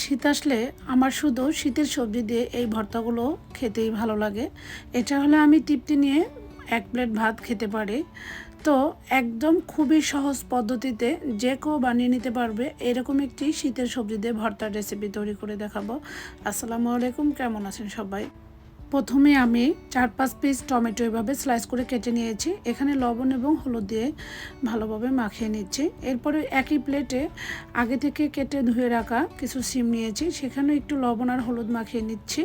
শীত আসলে আমার শুধু শীতের সবজি দিয়ে এই ভর্তাগুলো খেতেই ভালো লাগে। এটা হলে আমি তৃপ্তি নিয়ে এক প্লেট ভাত খেতে পারি। তো একদম খুবই সহজ পদ্ধতিতে যে কেউ বানিয়ে নিতে পারবে এরকম একটি শীতের সবজি দিয়ে ভর্তার রেসিপি তৈরি করে দেখাবো। আসসালামু আলাইকুম, কেমন আছেন সবাই? প্রথমে আমি চার পাঁচ পিস টমেটো এভাবে স্লাইস করে কেটে নিয়েছি। এখানে লবণ এবং হলুদ দিয়ে ভালোভাবে মাখিয়ে নিচ্ছি। এরপরে একই প্লেটে আগে থেকে কেটে ধুয়ে রাখা কিছু সিম নিয়েছি। সেখানে একটু লবণ আর হলুদ মাখিয়ে নিচ্ছি।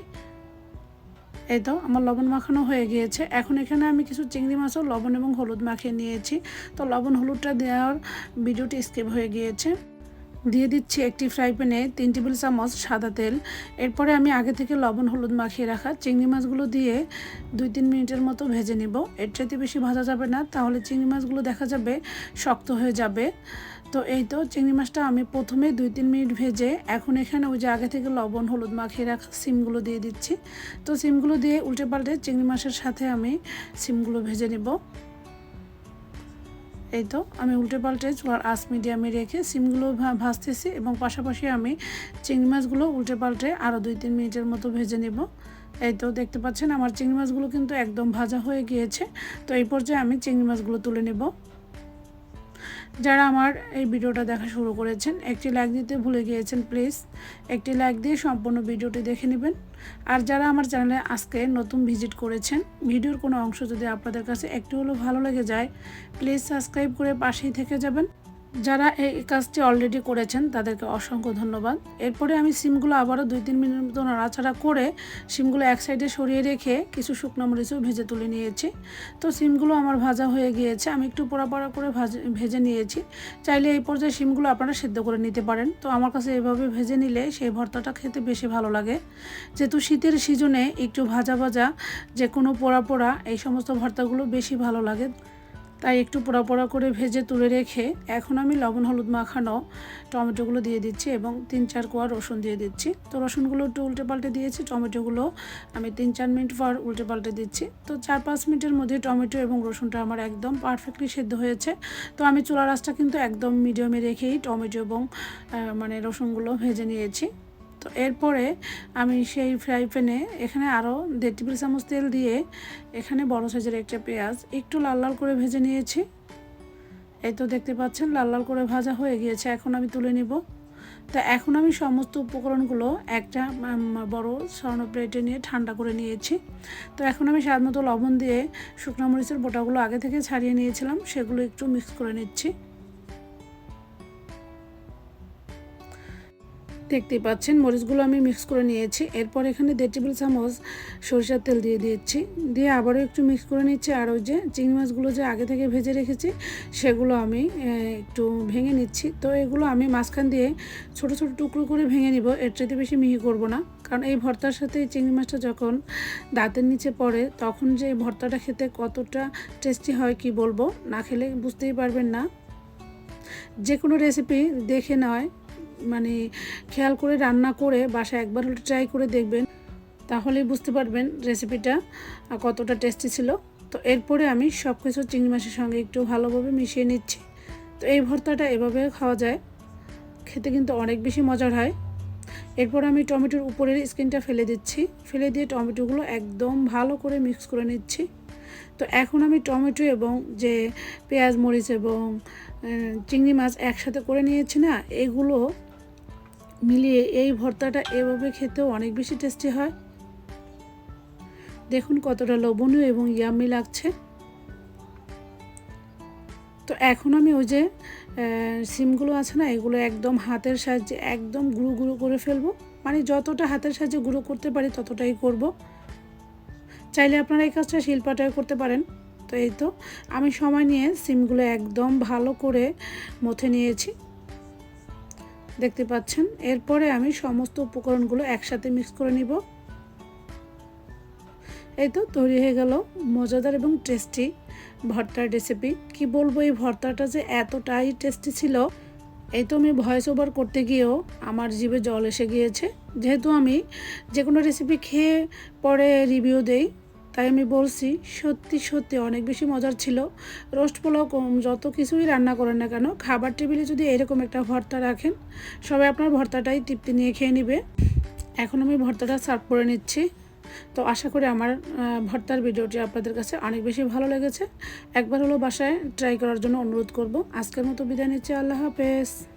এই তো, আমার লবণ মাখানো হয়ে গিয়েছে। এখন এখানে আমি কিছু চিংড়ি মাছও লবণ এবং হলুদ মাখিয়ে নিয়েছি। তো লবণ হলুদটা দেওয়ার ভিডিওটি স্কিপ হয়ে গিয়েছে। দিয়ে দিচ্ছি একটি ফ্রাই প্যানে তিন টেবিল চামচ সাদা তেল। এরপরে আমি আগে থেকে লবণ, হলুদ মাখিয়ে রাখা চিংড়ি মাছগুলো দিয়ে দুই তিন মিনিটের মতো ভেজে নিব। এর চাইতে বেশি ভাজা যাবে না, তাহলে চিংড়ি মাছগুলো দেখা যাবে শক্ত হয়ে যাবে। তো এই তো চিংড়ি মাছটা আমি প্রথমে দুই তিন মিনিট ভেজে এখন এখানে ওই যে আগে থেকে লবণ, হলুদ মাখিয়ে রাখা সিমগুলো দিয়ে দিচ্ছি। তো সিমগুলো দিয়ে উল্টে পাল্টে চিংড়ি মাছের সাথে আমি সিমগুলো ভেজে নেব। এই তো, আমি উল্টে পাল্টে চুলার আস মিডিয়ামে রেখে সিমগুলো ভাজতেছি এবং পাশাপাশি আমি চিংড়ি মাছগুলো উল্টে পাল্টে আরও দুই তিন মিনিটের মতো ভেজে নেব। এই তো, দেখতে পাচ্ছেন আমার চিংড়ি মাছগুলো কিন্তু একদম ভাজা হয়ে গিয়েছে। তো এই পর্যায়ে আমি চিংড়ি মাছগুলো তুলে নেব। যারা আমার এই ভিডিওটা দেখা শুরু করেছেন, একটি লাইক দিতে ভুলে গিয়েছেন প্লিজ একটি লাইক দিয়ে সম্পূর্ণ ভিডিওটি দেখে নেবেন। আর যারা আমার চ্যানেলে আজকে নতুন ভিজিট করেছেন ভিডিওর কোনো অংশ যদি আপনাদের কাছে একটু হলেও ভালো লেগে যায় প্লিজ সাবস্ক্রাইব করে পাশেই থেকে যাবেন। যারা এই কাজটি অলরেডি করেছেন, তাদেরকে অসংখ্য ধন্যবাদ। এরপরে আমি সিমগুলো আবারও দুই তিন মিনিট মতো নাড়াচাড়া করে সিমগুলো এক সাইডে সরিয়ে রেখে কিছু শুকনো মরিচও ভেজে তুলে নিয়েছি। তো সিমগুলো আমার ভাজা হয়ে গিয়েছে, আমি একটু পোড়া পোড়া করে ভাজে, ভেজে নিয়েছি। চাইলে এই পর্যায়ে সিমগুলো আপনারা সেদ্ধ করে নিতে পারেন। তো আমার কাছে এভাবে ভেজে নিলে সেই ভর্তাটা খেতে বেশি ভালো লাগে। যেহেতু শীতের সিজনে একটু ভাজা ভাজা যে কোনো পোড়া পোড়া এই সমস্ত ভর্তাগুলো বেশি ভালো লাগে। তাই একটু পোড়া পোড়া করে ভেজে তুলে রেখে এখন আমি লবণ, হলুদ মাখানো টমেটোগুলো দিয়ে দিচ্ছি এবং তিন চার কোয়া রসুন দিয়ে দিচ্ছি। তো রসুনগুলো একটু উল্টে পাল্টে দিয়েছি, টমেটোগুলো আমি তিন চার মিনিট পর উল্টে পাল্টে দিচ্ছি। তো চার পাঁচ মিনিটের মধ্যে টমেটো এবং রসুনটা আমার একদম পারফেক্টলি সেদ্ধ হয়েছে। তো আমি চুলা রাসটা কিন্তু একদম মিডিয়ামে রেখেই টমেটো এবং মানে রসুনগুলো ভেজে নিয়েছি। তো এরপরে আমি সেই ফ্রাই প্যানে এখানে আরও দেড় টেবিল চামচ তেল দিয়ে এখানে বড় সাইজের একটা পেঁয়াজ একটু লাল লাল করে ভেজে নিয়েছি। এই তো দেখতে পাচ্ছেন, লাল লাল করে ভাজা হয়ে গিয়েছে, এখন আমি তুলে নিব। তা এখন আমি সমস্ত উপকরণগুলো একটা বড় স্বর্ণ প্লেটে নিয়ে ঠান্ডা করে নিয়েছি। তো এখন আমি স্বাদ মতো লবণ দিয়ে শুকনো মরিচের বোটাগুলো আগে থেকে ছাড়িয়ে নিয়েছিলাম, সেগুলো একটু মিক্স করে নিচ্ছি। দেখতেই পাচ্ছেন, মরিচগুলো আমি মিক্স করে নিয়েছি। এরপর এখানে দেড় টেবিল চামচ সরিষার তেল দিয়ে দিয়েছি। দিয়ে আবারও একটু মিক্স করে নিচ্ছি। আর ওই যে চিংড়ি মাছগুলো যে আগে থেকে ভেজে রেখেছি, সেগুলো আমি একটু ভেঙে নিচ্ছি। তো এগুলো আমি মাঝখান দিয়ে ছোট ছোট টুকরো করে ভেঙে নিব। এর চাইতে বেশি মিহি করব না। কারণ এই ভর্তার সাথে চিংড়ি মাছটা যখন দাঁতের নিচে পড়ে, তখন যে ভর্তাটা খেতে কতটা টেস্টি হয় কি বলব? না খেলে বুঝতেই পারবেন না। যে কোনো রেসিপি দেখে নয়। মানে খেয়াল করে রান্না করে, বাসায় একবার হলে ট্রাই করে দেখবেন। তাহলেই বুঝতে পারবেন রেসিপিটা কতটা টেস্টি ছিল। তো এরপরে আমি সব কিছু চিংড়ি মাছের সঙ্গে একটু ভালোভাবে মিশিয়ে নিচ্ছি। তো এই ভর্তাটা এভাবে খাওয়া যায়। খেতে কিন্তু অনেক বেশি মজার হয়। এরপর আমি টমেটোর উপরের স্কিনটা ফেলে দিচ্ছি। ফেলে দিয়ে টমেটোগুলো একদম ভালো করে মিক্স করে নিচ্ছি। তো এখন আমি টমেটো এবং যে পেঁয়াজ, মরিচ এবং চিংড়ি মাছ একসাথে করে নিয়েছি না, এগুলো মিলিয়ে এই ভর্তাটা এভাবে খেতেও অনেক বেশি টেস্টি হয়। দেখুন কতটা লবণীয় এবং ইয়ামি লাগছে। তো এখন আমি ওই যে সিমগুলো আছে না, এগুলো একদম হাতের সাহায্যে একদম গুঁড়ো গুঁড়ো করে ফেলব। মানে যতটা হাতের সাহায্যে গুঁড়ো করতে পারি ততটাই করব। চাইলে আপনারা এই কাজটা শিল্পাটায় করতে পারেন। তো এই তো, আমি সময় নিয়ে সিমগুলো একদম ভালো করে মথে নিয়েছি। দেখতে পাচ্ছেন। এরপরে আমি সমস্ত উপকরণগুলো একসাথে মিক্স করে নিব। এই তো তৈরি হয়ে গেল মজাদার এবং টেস্টি ভর্তার রেসিপি কি বলব এই ভর্তাটা যে এতটাই টেস্টি ছিল। এই তো আমি ভয়েস ওভার করতে গিয়েও আমার জিভে জল এসে গিয়েছে। যেহেতু আমি যে কোনো রেসিপি খেয়ে পরে রিভিউ দেই তাই আমি বলছি, সত্যি সত্যি অনেক বেশি মজার ছিল। রোস্ট পোলাও কম- যত কিছুই রান্না করেন না কেন, খাবার টেবিলে যদি এরকম একটা ভর্তা রাখেন, সবাই আপনার ভর্তাটাই তৃপ্তি নিয়ে খেয়ে নেবে। এখন আমি ভর্তাটা সার্ভ করে নিচ্ছি। তো আশা করি আমার ভর্তার ভিডিওটি আপনাদের কাছে অনেক বেশি ভালো লেগেছে। একবার হলো বাসায় ট্রাই করার জন্য অনুরোধ করব। আজকের মতো বিদায় নিচ্ছি, আল্লাহ হাফেজ।